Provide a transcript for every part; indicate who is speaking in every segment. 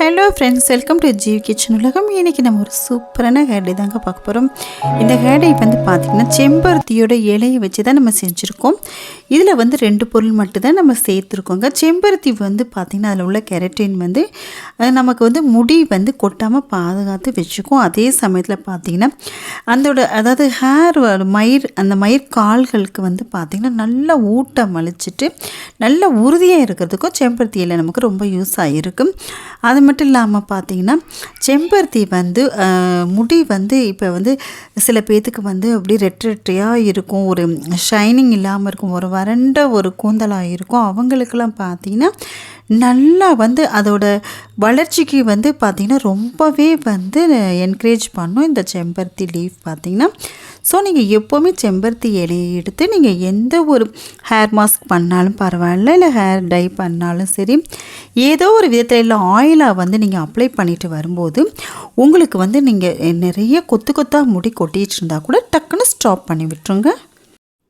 Speaker 1: Hello friends welcome to Jeev kitchen உலகம். இன்றைக்கி நம்ம ஒரு சூப்பரான ஹேடை தாங்க பார்க்க போகிறோம் இந்த ஹேர்டை வந்து பார்த்திங்கன்னா செம்பருத்தியோட இலையை வச்சு தான் நம்ம செஞ்சுருக்கோம். இதில் வந்து ரெண்டு பொருள் மட்டும்தான் நம்ம சேர்த்துருக்கோங்க. செம்பருத்தி வந்து பார்த்திங்கன்னா அதில் உள்ள கெரட்டின் வந்து அது நமக்கு வந்து முடி வந்து கொட்டாமல் பாதுகாத்து வச்சுக்கும். அதே சமயத்தில் பார்த்திங்கன்னா அதோட அதாவது ஹேர் மயிர் அந்த மயிர் கால்களுக்கு வந்து பார்த்திங்கன்னா நல்லா ஊட்டம் அழிச்சிட்டு நல்ல உறுதியாக இருக்கிறதுக்கும் செம்பருத்தி இலை நமக்கு ரொம்ப யூஸ் ஆகிருக்கும் அது மட்டும் இல்லாமல் பார்த்தீங்கன்னா செம்பருத்தி வந்து முடி வந்து இப்போ வந்து சில பேர்த்துக்கு வந்து அப்படி ரெட் ரெட்டையாக இருக்கும். ஒரு ஷைனிங் இல்லாமல் இருக்கும். ஒரு வறண்ட ஒரு கூந்தலாக இருக்கும். அவங்களுக்கெல்லாம் பார்த்தீங்கன்னா நல்லா வந்து அதோட வளர்ச்சிக்கு வந்து பார்த்திங்கன்னா ரொம்பவே வந்து என்கரேஜ் பண்ணும் இந்த செம்பருத்தி லீஃப் பார்த்திங்கன்னா ஸோ நீங்கள் எப்போவுமே செம்பருத்தி இலையை எடுத்து நீங்கள் எந்த ஒரு ஹேர் மாஸ்க் பண்ணாலும் பரவாயில்ல இல்லை ஹேர் டை பண்ணாலும் சரி ஏதோ ஒரு விதத்தில் இல்லை ஆயிலாக வந்து நீங்கள் அப்ளை பண்ணிட்டு வரும்போது உங்களுக்கு வந்து நீங்கள் நிறைய கொத்து கொத்தாக முடி கொட்டிட்டு இருந்தால் கூட டக்குன்னு ஸ்டாப் பண்ணி விட்டுருங்க.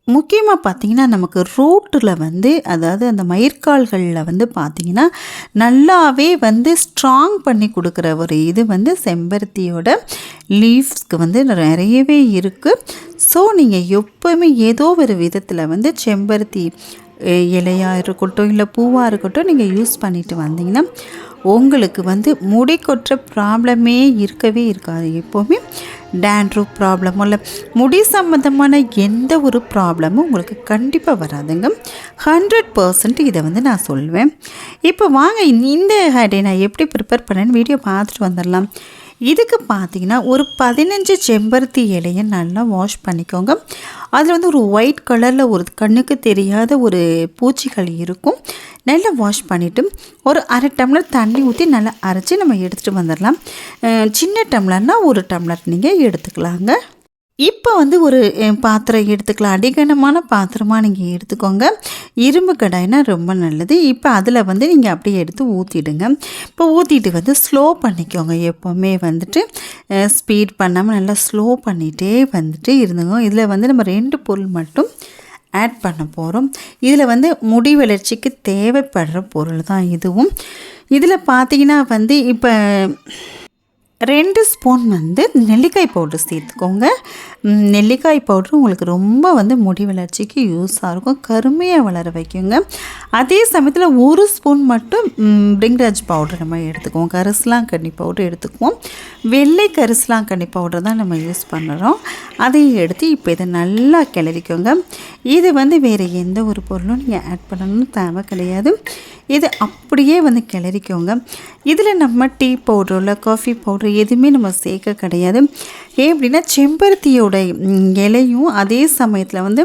Speaker 1: முக்கியமாக பார்த்தீங்கன்னா நமக்கு ரூட்டில் வந்து அதாவது அந்த மயிர்கால்களில் வந்து பார்த்தீங்கன்னா நல்லாவே வந்து ஸ்ட்ராங் பண்ணி கொடுக்குற ஒரு இது வந்து செம்பருத்தியோட லீவ்ஸ்க்கு வந்து நிறையவே இருக்குது ஸோ நீங்கள் எப்போவுமே ஏதோ ஒரு விதத்தில் வந்து செம்பருத்தி இலையாக இருக்கட்டும் இல்லை பூவாக இருக்கட்டும் நீங்கள் யூஸ் பண்ணிட்டு வந்தீங்கன்னா உங்களுக்கு வந்து முடி கொட்டுற ப்ராப்ளமே இருக்கவே இருக்காது. எப்போவுமே டேண்ட்ரூப் ப்ராப்ளமோ இல்லை முடி சம்மந்தமான எந்த ஒரு ப்ராப்ளமும் உங்களுக்கு கண்டிப்பாக வராதுங்க. ஹண்ட்ரட் பர்சன்ட் இதை வந்து நான் சொல்வேன். இப்போ வாங்க இந்த ஹேடை நான் எப்படி ப்ரிப்பேர் பண்ணேன்னு வீடியோ பார்த்துட்டு வந்துடலாம். இதுக்கு பார்த்தீங்கன்னா ஒரு பதினஞ்சு செம்பருத்தி இலையை நல்லா வாஷ் பண்ணிக்கோங்க. அதில் வந்து ஒரு ஒயிட் கலரில் ஒரு கண்ணுக்கு தெரியாத ஒரு பூச்சிகள் இருக்கும். நல்லா வாஷ் பண்ணிவிட்டு ஒரு அரை டம்ளர் தண்ணி ஊற்றி நல்லா அரைச்சி நம்ம எடுத்துகிட்டு வந்துடலாம். சின்ன டம்ளர்னால் ஒரு டம்ளர் நீங்கள் எடுத்துக்கலாங்க. இப்போ வந்து ஒரு பாத்திரம் எடுத்துக்கலாம். அடிகனமான பாத்திரமாக நீங்கள் எடுத்துக்கோங்க. இரும்பு கடாய்னா ரொம்ப நல்லது. இப்போ அதில் வந்து நீங்கள் அப்படியே எடுத்து ஊற்றிடுங்க இப்போ ஊற்றிட்டு வந்து ஸ்லோ பண்ணிக்கோங்க. எப்போவுமே வந்துட்டு ஸ்பீட் பண்ணாமல் நல்லா ஸ்லோ பண்ணிகிட்டே வந்துட்டு இருந்துங்க. இதில் வந்து நம்ம ரெண்டு பொருள் மட்டும் ஆட் பண்ண போகிறோம் இதில் வந்து முடி வளர்ச்சிக்கு தேவைப்படுற பொருள் தான் இதுவும். இதில் பார்த்தீங்கன்னா வந்து இப்போ ரெண்டு ஸ்பூன் வந்து நெல்லிக்காய் பவுடர் சேர்த்துக்கோங்க. நெல்லிக்காய் பவுடர் உங்களுக்கு ரொம்ப வந்து முடி வளர்ச்சிக்கு யூஸாக இருக்கும். கருமையாக வளர வைக்குங்க. அதே சமயத்தில் ஒரு ஸ்பூன் மட்டும் பிரிங்கராஜ் பவுடர் நம்ம எடுத்துக்குவோம். கரிசலாங்கண்ணி பவுடர் எடுத்துக்குவோம். வெள்ளை கரிசலாங்கண்ணி பவுடர் தான் நம்ம யூஸ் பண்ணுறோம். அதையும் எடுத்து இப்போ இதை நல்லா கிளறிக்கோங்க. இது வந்து வேறு எந்த ஒரு பொருளும் நீங்கள் ஆட் பண்ணணும்னு தேவை கிடையாது. இது அப்படியே வந்து கிளறிக்கோங்க. இதில் நம்ம டீ பவுடர் இல்லை காஃபி பவுடர் எதுவுமே நம்ம சேர்க்க கிடையாது. ஏன் அப்படின்னா செம்பருத்தியோட இலையும் அதே சமயத்தில் வந்து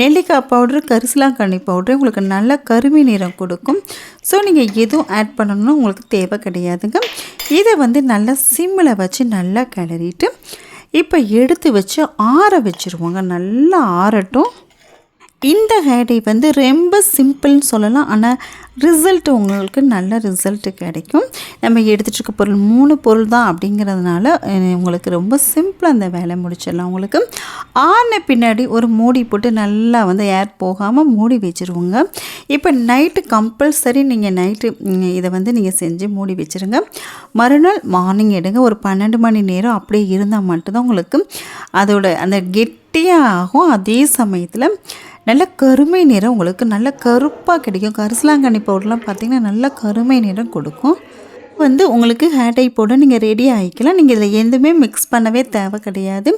Speaker 1: நெல்லிக்காய் பவுடர் கரிசலாங்கண்ணி பவுடர் உங்களுக்கு நல்ல கருமை நிறம் கொடுக்கும். ஸோ நீங்கள் எதுவும் ஆட் பண்ணணும்னு உங்களுக்கு தேவை கிடையாதுங்க. இதை வந்து நல்லா சிம்மில் வச்சு நல்லா கிளறிட்டு இப்போ எடுத்து வச்சு ஆற வச்சுருவோங்க. நல்லா ஆறட்டும். இந்த ஹேடை வந்து ரொம்ப சிம்பிள்னு சொல்லலாம் ஆனால் ரிசல்ட் உங்களுக்கு நல்ல ரிசல்ட்டு கிடைக்கும். நம்ம எடுத்துகிட்டு இருக்க பொருள் மூணு பொருள் தான் அப்படிங்கிறதுனால உங்களுக்கு ரொம்ப சிம்பிளாக அந்த வேலை முடிச்சிடலாம் உங்களுக்கு. ஆன பின்னாடி ஒரு மூடி போட்டு நல்லா வந்து ஏர் போகாமல் மூடி வச்சுருவோங்க. இப்போ நைட்டு கம்பல்சரி நீங்கள் நைட்டு இதை வந்து நீங்கள் செஞ்சு மூடி வச்சுருங்க. மறுநாள் மார்னிங் எடுங்க. ஒரு பன்னெண்டு மணி நேரம் அப்படியே இருந்தால் மட்டும்தான் உங்களுக்கு அதோட அந்த கெட்டியாக ஆகும் அதே சமயத்தில் நல்ல கருமை நிறம் உங்களுக்கு நல்ல கருப்பாக கிடைக்கும். கரிசலாங்கண்ணி பவுடர்லாம் பார்த்தீங்கன்னா நல்ல கருமை நிறம் கொடுக்கும். வந்து உங்களுக்கு ஹேர் டை போட நீங்கள் ரெடி ஆகிக்கலாம். நீங்கள் இதில் எதுவுமே மிக்ஸ் பண்ணவே தேவை கிடையாது.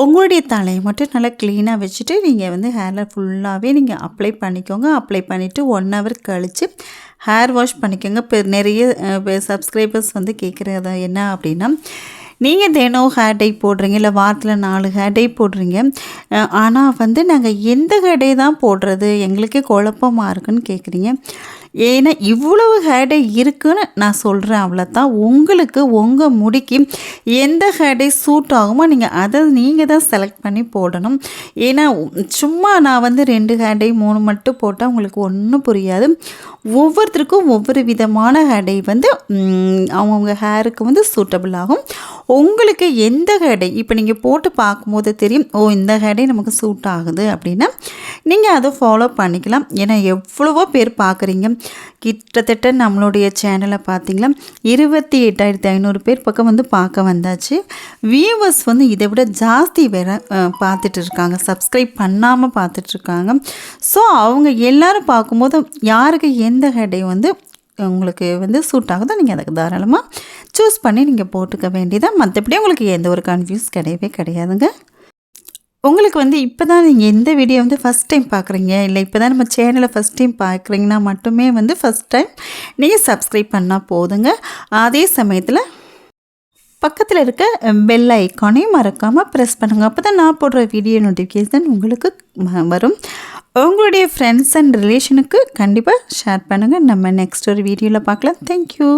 Speaker 1: உங்களுடைய தலையை மட்டும் நல்லா க்ளீனாக வச்சுட்டு நீங்கள் வந்து ஹேரில் ஃபுல்லாகவே நீங்கள் அப்ளை பண்ணிக்கோங்க. அப்ளை பண்ணிவிட்டு ஒன் ஹவர் கழித்து ஹேர் வாஷ் பண்ணிக்கோங்க. இப்போ நிறைய சப்ஸ்கிரைபர்ஸ் வந்து கேட்குறது என்ன அப்படின்னா நீங்கள் தினம் ஹேர் டை போடுறீங்க இல்லை வாரத்தில் நாலு ஹேர் டை போடுறீங்க. ஆனால் வந்து நாங்கள் எந்த ஹேர் டை தான் போடுறது? எங்களுக்கே குழப்பமாக இருக்குன்னு கேட்குறீங்க ஏன்னா இவ்வளவு ஹேடை இருக்குன்னு நான் சொல்கிறேன் அவ்வளோதான் உங்களுக்கு உங்கள் முடிக்கு எந்த ஹேடை சூட் ஆகுமோ நீங்கள் அதை நீங்கள் தான் செலக்ட் பண்ணி போடணும். ஏன்னா சும்மா நான் வந்து ரெண்டு ஹேடை மூணு மட்டும் போட்டால் உங்களுக்கு ஒன்றும் புரியாது. ஒவ்வொருத்தருக்கும் ஒவ்வொரு விதமான ஹேடை வந்து அவங்கவுங்க ஹேருக்கு வந்து சூட்டபிள் ஆகும். உங்களுக்கு எந்த ஹேடை இப்போ நீங்கள் போட்டு பார்க்கும்போது தெரியும் ஓ இந்த ஹேடை நமக்கு சூட் ஆகுது அப்படின்னா நீங்கள் அதை ஃபாலோ பண்ணிக்கலாம். ஏன்னா எவ்வளவோ பேர் பார்க்குறீங்க. கிட்டத்தட்ட நம்மளுடைய சேனலை பார்த்தீங்களா? இருபத்தி எட்டாயிரத்தி ஐநூறு பேர் பக்கம் வந்து பார்க்க வந்தாச்சு. வியூவர்ஸ் வந்து இதை விட ஜாஸ்தி வேற பார்த்துட்டு இருக்காங்க. சப்ஸ்கிரைப் பண்ணாமல் பார்த்துட்ருக்காங்க ஸோ அவங்க எல்லோரும் பார்க்கும்போது யாருக்கு எந்த ஹெடை வந்து உங்களுக்கு வந்து சூட் ஆகுதோ நீங்கள் அதுக்கு தாராளமாக சூஸ் பண்ணி நீங்கள் போட்டுக்க வேண்டியதாக மற்றபடி உங்களுக்கு எந்த ஒரு கன்ஃபியூஸ் கிடையவே கிடையாதுங்க. உங்களுக்கு வந்து இப்போ தான் நீங்கள் எந்த வீடியோ வந்து ஃபஸ்ட் டைம் பார்க்குறீங்க இல்லை இப்போ தான் நம்ம சேனலை ஃபஸ்ட் டைம் பார்க்குறீங்கன்னா மட்டுமே வந்து ஃபஸ்ட் டைம் நீங்கள் சப்ஸ்கிரைப் பண்ணால் போதுங்க. அதே சமயத்தில் பக்கத்தில் இருக்க பெல் ஐக்கானையும் மறக்காமல் ப்ரெஸ் பண்ணுங்கள் அப்போ தான் நான் போடுற வீடியோ நோட்டிஃபிகேஷன் உங்களுக்கு வரும். உங்களுடைய ஃப்ரெண்ட்ஸ் அண்ட் ரிலேஷனுக்கு கண்டிப்பாக ஷேர் பண்ணுங்கள் நம்ம நெக்ஸ்ட் ஒரு வீடியோவில் பார்க்கலாம். தேங்க்யூ